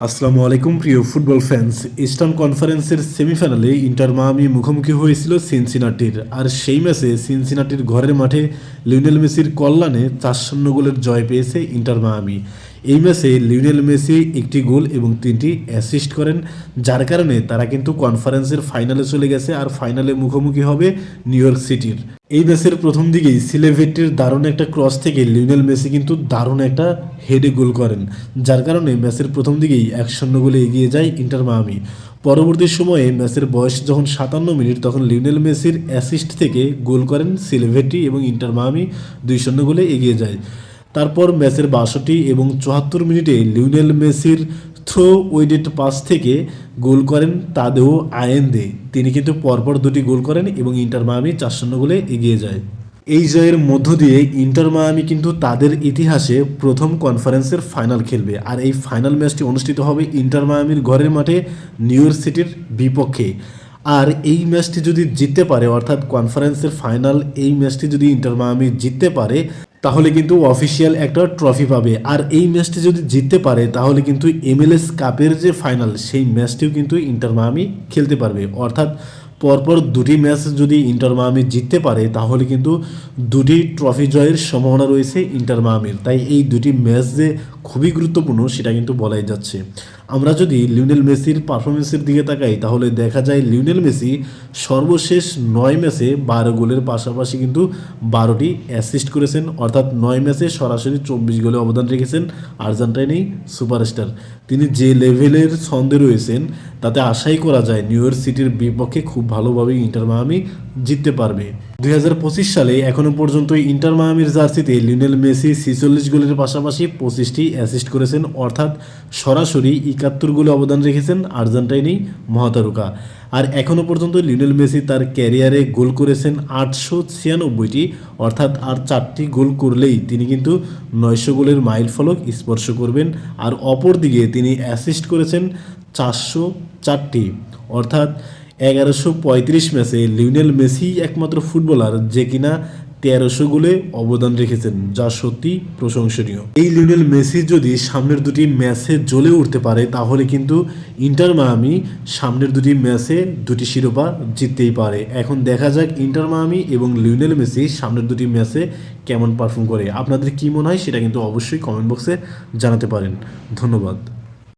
আসসালামু আলাইকুম, প্রিয় ফুটবল ফ্যান্স ইস্টার্ন কনফারেন্সের সেমিফাইনালে ইন্টার মায়ামি মুখোমুখি হয়েছিল সিনসিনাটির আর সেই ম্যাচে সিনসিনাটির ঘরের মাঠে লিউনেল মেসির কল্যাণে চার শূন্য গোলের জয় পেয়েছে ইন্টার মায়ামি এই ম্যাচে লিওনেল মেসি একটি গোল এবং তিনটি অ্যাসিস্ট করেন, যার কারণে তারা কিন্তু কনফারেন্সের ফাইনালে চলে গেছে আর ফাইনালে মুখোমুখি হবে নিউ ইয়র্ক সিটির এই ম্যাচের প্রথম দিকেই সিলেভেটির দারুণ একটা ক্রস থেকে লিওনেল মেসি কিন্তু দারুণ একটা হেডে গোল করেন, যার কারণে ম্যাচের প্রথম দিকেই এক শূন্য গোলে এগিয়ে যায় ইন্টার মায়ামি। পরবর্তী সময়ে ম্যাচের বয়স যখন সাতান্ন মিনিট, তখন লিওনেল মেসির অ্যাসিস্ট থেকে গোল করেন সিলেভেটি এবং ইন্টার মায়ামি, দুই শূন্য গোলে এগিয়ে যায়। তারপর ম্যাচের বাষট্টি এবং চুয়াত্তর মিনিটে লিওনেল মেসির থ্রো উইডেড পাস থেকে গোল করেন তাদেও আয়েন্দে। তিনি কিন্তু পরপর দুটি গোল করেন এবং ইন্টার মায়ামি চার শূন্য গোলে এগিয়ে যায়। এই জয়ের মধ্য দিয়ে ইন্টার মায়ামি কিন্তু তাদের ইতিহাসে প্রথম কনফারেন্সের ফাইনাল খেলবে। আর এই ফাইনাল ম্যাচটি অনুষ্ঠিত হবে ইন্টার মায়ামির ঘরের মাঠে নিউ ইয়র্ক সিটির বিপক্ষে। আর এই ম্যাচটি যদি জিততে পারে, অর্থাৎ কনফারেন্সের ফাইনাল, এই ম্যাচটি যদি ইন্টার মায়ামি জিততে পারে তাহলে কিন্তু অফিসিয়াল একটা ট্রফি পাবে। আর এই ম্যাচটি যদি জিততে পারে, তাহলে কিন্তু এমএলএস কাপের যে ফাইনাল সেই ম্যাচটিও কিন্তু ইন্টার মায়ামি খেলতে পারবে। অর্থাৎ পরপর দুটি ম্যাচ যদি ইন্টার মায়ামি জিততে পারে, তাহলে কিন্তু দুটি ট্রফি জয়ের সম্ভাবনা রয়েছে ইন্টার মায়ামির তাই এই দুটি ম্যাচ যে খুবই গুরুত্বপূর্ণ, সেটা কিন্তু বলাই যাচ্ছে। আমরা যদি লিওনেল মেসির পারফরমেন্সের দিকে তাকাই, তাহলে দেখা যায় লিওনেল মেসি সর্বশেষ নয় ম্যাচে বারো গোলের পাশাপাশি কিন্তু বারোটি অ্যাসিস্ট করেছেন। অর্থাৎ নয় ম্যাচে সরাসরি চব্বিশ গোলে অবদান রেখেছেন আর্জেন্টাইনেই সুপারস্টার। তিনি যে লেভেলের ছন্দে রয়েছেন, তাতে আশাই করা যায় নিউ ইয়র্ক সিটির বিপক্ষে খুব ভালোভাবে ইন্টার জিততে পারবে। দুই হাজার পঁচিশ সালে এখনও পর্যন্ত ইন্টার মায়ামির জার্সিতে লিওনেল মেসি ছিচল্লিশ গোলের পাশাপাশি পঁচিশটি অ্যাসিস্ট করেছেন, অর্থাৎ সরাসরি একাত্তর গোলে অবদান রেখেছেন আর্জেন্টাইনি মহাতারকা। আর এখনও পর্যন্ত লিওনেল মেসি তার ক্যারিয়ারে গোল করেছেন আটশো ছিয়ানব্বইটি, অর্থাৎ আর চারটি গোল করলেই তিনি কিন্তু নয়শো গোলের মাইল ফলক স্পর্শ করবেন। আর অপরদিকে তিনি অ্যাসিস্ট করেছেন চারশো চারটি, অর্থাৎ এগারোশো পঁয়ত্রিশ ম্যাচে লিওনেল মেসি একমাত্র ফুটবলার যে কিনা তেরোশো গোলে অবদান রেখেছেন, যা সত্যি প্রশংসনীয়। এই লিওনেল মেসি যদি সামনের দুটি ম্যাচে জ্বলে উঠতে পারে, তাহলে কিন্তু ইন্টার মায়ামি সামনের দুটি ম্যাচে দুটি শিরোপা জিততেই পারে। এখন দেখা যাক ইন্টার মায়ামি এবং লিওনেল মেসি সামনের দুটি ম্যাচে কেমন পারফর্ম করে। আপনাদের কী মনে হয় সেটা কিন্তু অবশ্যই কমেন্ট বক্সে জানাতে পারেন। ধন্যবাদ।